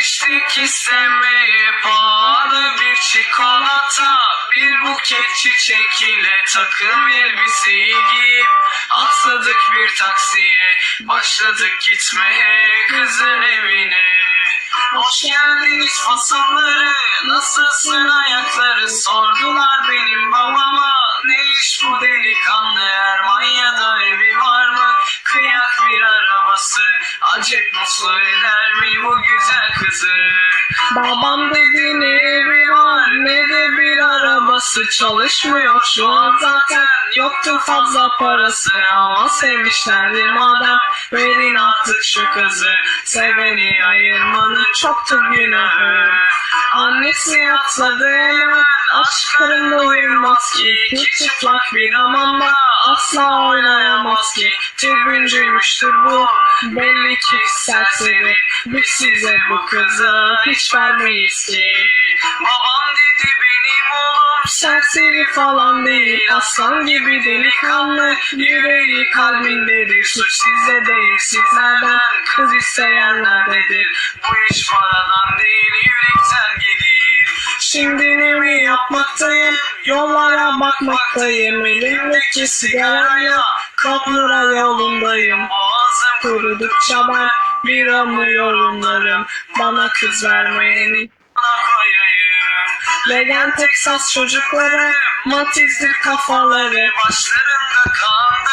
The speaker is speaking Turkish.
istemeye pahalı bir çikolata. Bir buket çiçek ile takım elbiseyi giyip Atladık bir taksiye. Başladık gitmeye kızın evine. Hoş geldiniz fasulları Nasılsın ayakları? Sordular benim babama Ne iş bu delikanlı? Ermanya'da evi var mı Arabası Acep mutlu eder mi bu güzel kızı? Babam dedi ne evi var ne de bir arabası Çalışmıyor şu an zaten yoktu fazla parası. Ama sevmişlerdi madem. Verin artık şu kızı. Seveni ayırmanın çoktu günahı. Annesi atladı hemen aşk karınla uyumaz ki. İki çıplak bir amanda asla oynayamaz ki Tribüncüymüştür bu. Belli ki serseri Biz size bu kızı hiç vermeyiz ki. Babam dedi benim oğlum serseri falan değil. Aslan gibi delikanlı yüreği kalbindedir. Suç size değil sizlerden kız isteyenlerdedir Bu iş paradan değil yürekten gelir. Şimdi ne yapmaktayım? Yollara bakmaktayım. Elimdeki sigarayla Kaplıra yolundayım. Kurudukça ben Bir yorumlarım Bana kız vermeyeni Legan Texas çocukları Matizdir kafaları. Başlarında kan